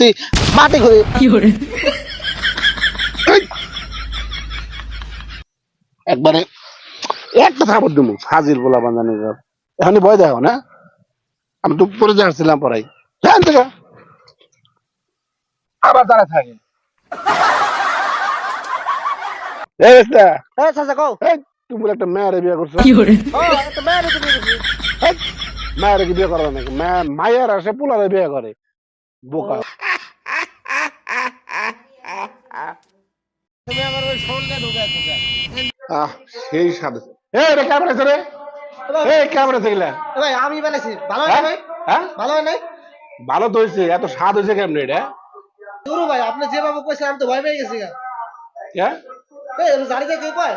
তুই মাটি করে? একবারে একটা থাপড় দিমু ফাজিল বলা বান্ধানি এখনই ভয় দেখো না? আমি তো পরে যাচ্ছিলাম পড়াই হ্যাঁ থেকে। আবার তারা থাকে। এই একটা তুমি মেয়েরে বিয়ে করছ। কি বিয়ে করবে নাকি? মায়ের আসে পোলারে বিয়ে করে। বোকা তুমি আমার ওই ফোনটা ঢুকে আছো আহ সেই সাদে এই রে ক্যামেরা রে? এই ক্যামেরা থাকলে ভাই আমি বানাইছি। ভালো হয় হ্যাঁ? ভাই হ্যাঁ? ভালো হয় নাই? ভালো তো হয়েছে এত স্বাদ হয়েছে কেমন এটা? দুরু ভাই আপনি যেভাবে কইছেন আমি তো ভয় পেয়ে গেছি হ্যাঁ?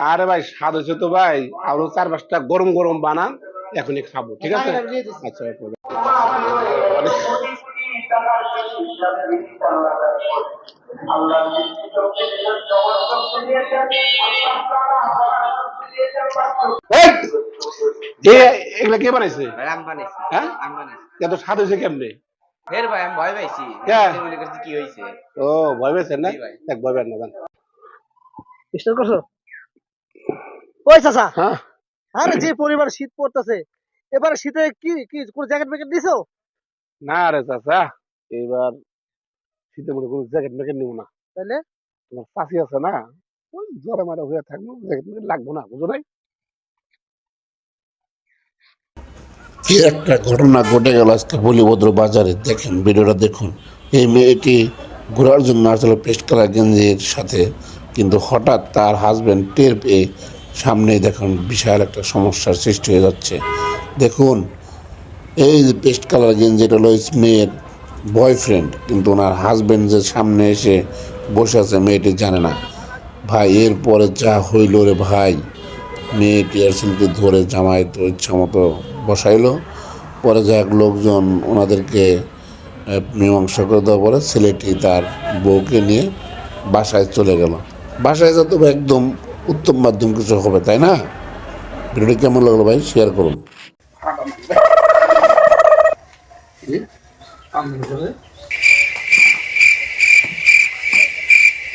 আরে ভাই স্বাদ হয়েছে তো ভাই। আরও চার পাঁচটা গরম গরম বানান এখনই খাব ঠিক আছে। আচ্ছা এগুলা কে বানাইছে? ভাই আমি বানাইছি। হ্যাঁ? এত স্বাদ হয়েছে কেমনে? ফের ভাই আমি ভয় পাইছি। কে? মনে করছি কি হয়েছে ও ভয় পেয়েছেন না? দেখ ভয় পেন না জান স্টার্ট করছ? ওই চাচা। হ্যাঁ? আরে যে পরিবার শীত পড়তেছে এবারে শীতে কি কি কোন জ্যাকেট প্যাকেট দিছো না রে চাচা এবার শীতে মধ্যে কোনো জ্যাকেট ম্যাকেট নিব না। তাহলে তোমার চাষি আছে না? জ্বরে মারা হয়ে থাকব লাগবো না, বুঝো নাই? কি একটা ঘটনা ঘটে গেল আজকে বলিভদ্র বাজারে, দেখেন ভিডিওটা দেখুন। এই মেয়েটি ঘোরার জন্য আসলে পেস্ট করা গেঞ্জির সাথে, কিন্তু হঠাৎ তার হাজবেন্ড টের পেয়ে সামনেই দেখুন বিশাল একটা সমস্যার সৃষ্টি হয়ে যাচ্ছে। দেখুন, এই যে পেস্ট কালার গেঞ্জি, এটা হলো মেয়ের বয়ফ্রেন্ড কিন্তু ওনার হাজবেন্ড যে সামনে এসে বসে আছে, মেয়েটি জানে না। ভাই, এরপরে যা হইল রে ভাই মেয়েটি ছেলেটি ধরে জামাই তো ইচ্ছা মতো বসাইলো। পরে যাক লোকজন ওনাদেরকে মীমাংসা করে দেওয়ার পরে ছেলেটি তার বউকে নিয়ে বাসায় চলে গেল। বাসায় যত একদম উত্তম মাধ্যম কিছু হবে, তাই না? ভিডিওটি কেমন লাগল ভাই? শেয়ার করুন।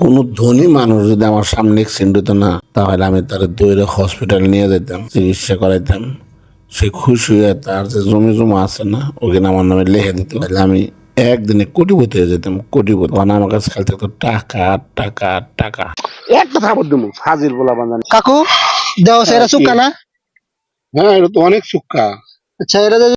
কোনো ধনী মানুষ যদি আমার সামনে অ্যাক্সিডেন্ট হতো না তাহলে আমি তার দৈরে হসপিটাল নিয়ে যেতাম চিকিৎসা করাইতাম। সে খুশি হয়ে তার যে জমি জমা আছে না ওখানে আমার নামে লেখে দিত। তাহলে আমি একদিনে কোটিপতি হয়ে যেতাম কোটিপতি। মানে আমার কাছে খালি থাকতো টাকা টাকা টাকা। একটা থাপড় দিমু ফাজিল বলা বান্ধানি কাকু দাও সেটা চুক্কা না? হ্যাঁ এটা তো অনেক সুক্কা আচ্ছা এটা